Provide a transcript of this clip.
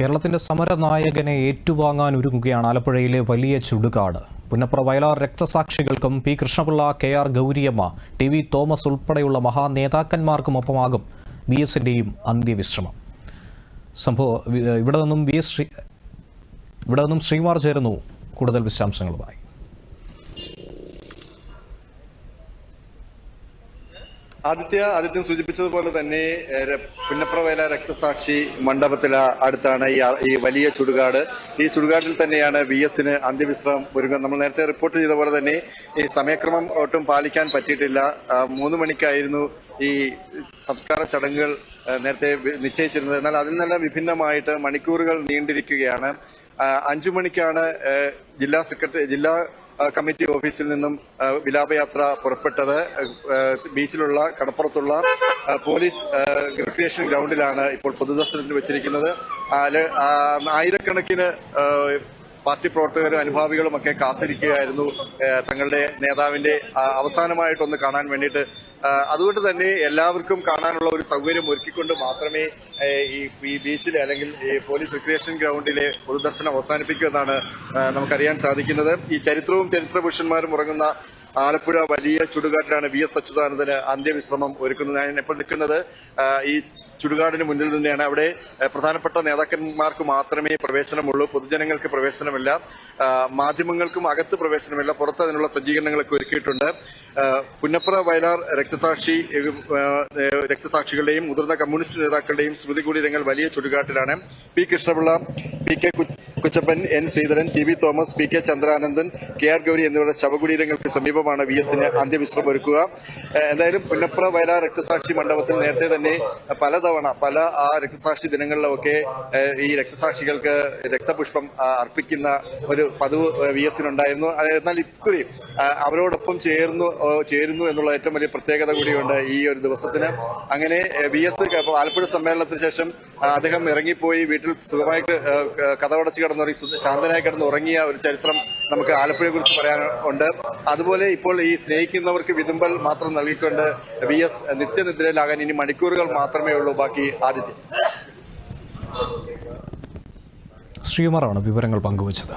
കേരളത്തിന്റെ സമരനായകനെ ഏറ്റുവാങ്ങാൻ ഒരുങ്ങുകയാണ് ആലപ്പുഴയിലെ വലിയ ചുടുകാട്. Punnapra Vayalar രക്തസാക്ഷികൾക്കും P. Krishnapillai K. R. Gowriamma T. V. Thomas ഉൾപ്പെടെയുള്ള മഹാനേതാക്കന്മാർക്കുമൊപ്പമാകും ബി എസിന്റെയും അന്ത്യവിശ്രമം. സംഭവം വി- ഇവിടെ നിന്നും വി. എസ്. ഇവിടെ നിന്നും ശ്രീമാർ ചേരുന്നു കൂടുതൽ വിശദാംശങ്ങളുമായി. ആദിത്യ ആദിത്യം സൂചിപ്പിച്ചതുപോലെ തന്നെ പുന്നപ്രവേല രക്തസാക്ഷി മണ്ഡപത്തിൽ അടുത്താണ് ഈ വലിയ ചുടുകാട്. ഈ ചുടുകാട്ടിൽ തന്നെയാണ് വി എസിന് അന്ത്യവിശ്രമം ഒരുങ്ങുന്നത്. നമ്മൾ നേരത്തെ റിപ്പോർട്ട് ചെയ്ത പോലെ തന്നെ ഈ സമയക്രമം ഒട്ടും പാലിക്കാൻ പറ്റിയിട്ടില്ല. മൂന്ന് മണിക്കായിരുന്നു ഈ സംസ്കാര ചടങ്ങുകൾ നേരത്തെ നിശ്ചയിച്ചിരുന്നത്. എന്നാൽ അതിൽ നിന്നെല്ലാം വിഭിന്നമായിട്ട് മണിക്കൂറുകൾ നീണ്ടിരിക്കുകയാണ്. അഞ്ചു മണിക്കാണ് ജില്ലാ സെക്രട്ടറി ജില്ലാ കമ്മിറ്റി ഓഫീസിൽ നിന്നും വിലാപയാത്ര പുറപ്പെട്ടത് ബീച്ചിലുള്ള കടപ്പുറത്തുള്ള പോലീസ് റിക്രിയേഷൻ ഗ്രൗണ്ടിലാണ് ഇപ്പോൾ പൊതുദർശനത്തിന് വെച്ചിരിക്കുന്നത്. ആയിരക്കണക്കിന് പാർട്ടി പ്രവർത്തകരും അനുഭാവികളും ഒക്കെ കാത്തിരിക്കുകയായിരുന്നു. തങ്ങളുടെ നേതാവിന്റെ അവസാനമായിട്ടൊന്ന് കാണാൻ വേണ്ടിയിട്ട് അതുകൊണ്ട് തന്നെ എല്ലാവർക്കും കാണാനുള്ള ഒരു സൗകര്യം ഒരുക്കിക്കൊണ്ട് മാത്രമേ ഈ ബീച്ചിലെ അല്ലെങ്കിൽ ഈ പോലീസ് റിക്രിയേഷൻ ഗ്രൗണ്ടിലെ പൊതുദർശനം അവസാനിപ്പിക്കൂ എന്നാണ് നമുക്കറിയാൻ സാധിക്കുന്നത്. ഈ ചരിത്രവും ചരിത്ര പുരുഷന്മാരും ഉറങ്ങുന്ന ആലപ്പുഴ വലിയ ചുടുകാട്ടിലാണ് വി എസ് അച്യുതാനന്ദന് അന്ത്യവിശ്രമം ഒരുക്കുന്നത്. ഞാൻ ഇപ്പോൾ നിൽക്കുന്നത് ഈ ചുടുകാടിന് മുന്നിൽ തന്നെയാണ് അവിടെ പ്രധാനപ്പെട്ട നേതാക്കന്മാർക്ക് മാത്രമേ പ്രവേശനമുള്ളൂ പൊതുജനങ്ങൾക്ക് പ്രവേശനമില്ല മാധ്യമങ്ങൾക്കും അകത്ത് പ്രവേശനമില്ല പുറത്ത് അതിനുള്ള സജ്ജീകരണങ്ങളൊക്കെ ഒരുക്കിയിട്ടുണ്ട്. പുന്നപ്ര വയലാർ രക്തസാക്ഷി രക്തസാക്ഷികളുടെയും മുതിർന്ന കമ്മ്യൂണിസ്റ്റ് നേതാക്കളുടെയും സ്മൃതി കുടീരങ്ങൾ വലിയ ചുടുകാട്ടിലാണ്. പി കൃഷ്ണപിള്ള പി കു- Kuchappan N. Sreedharan T. V. Thomas P. K. Chandrananthan K. R. Gouri എന്നിവരുടെ ശവകുടീരങ്ങൾക്ക് സമീപമാണ് വി. എസിന് അന്ത്യവിശ്രമം ഒരുക്കുക. എന്തായാലും പുന്നപ്ര വയലാർ രക്തസാക്ഷി മണ്ഡപത്തിൽ നേരത്തെ തന്നെ പലതവണ പല ആ രക്തസാക്ഷി ദിനങ്ങളിലൊക്കെ ഈ രക്തസാക്ഷികൾക്ക് രക്തപുഷ്പം അർപ്പിക്കുന്ന ഒരു പതിവ് വി. എസിനുണ്ടായിരുന്നു എന്നാൽ ഇക്കുറി അവരോടൊപ്പം ചേർന്നു ചേരുന്നു എന്നുള്ള ഏറ്റവും വലിയ പ്രത്യേകത കൂടിയുണ്ട് ഈ ഒരു ദിവസത്തിന്. അങ്ങനെ വി. എസ്. ആലപ്പുഴ സമ്മേളനത്തിന് ശേഷം അദ്ദേഹം ഇറങ്ങിപ്പോയി വീട്ടിൽ സുഖമായിട്ട് കഥ കിടന്നുറങ്ങി ശാന്തനായി കിടന്ന് ഉറങ്ങിയ ഒരു ചരിത്രം നമുക്ക് ആലപ്പുഴയെ കുറിച്ച് പറയാനുണ്ട് അതുപോലെ ഇപ്പോൾ ഈ സ്നേഹിക്കുന്നവർക്ക് വിതുമ്പൽ മാത്രം നൽകിക്കൊണ്ട് വി എസ് നിത്യനിദ്രയിലാകാൻ ഇനി മണിക്കൂറുകൾ മാത്രമേ ഉള്ളൂ ബാക്കി ആദിത്യം ശ്രീമാറാണ് വിവരങ്ങൾ പങ്കുവച്ചത്.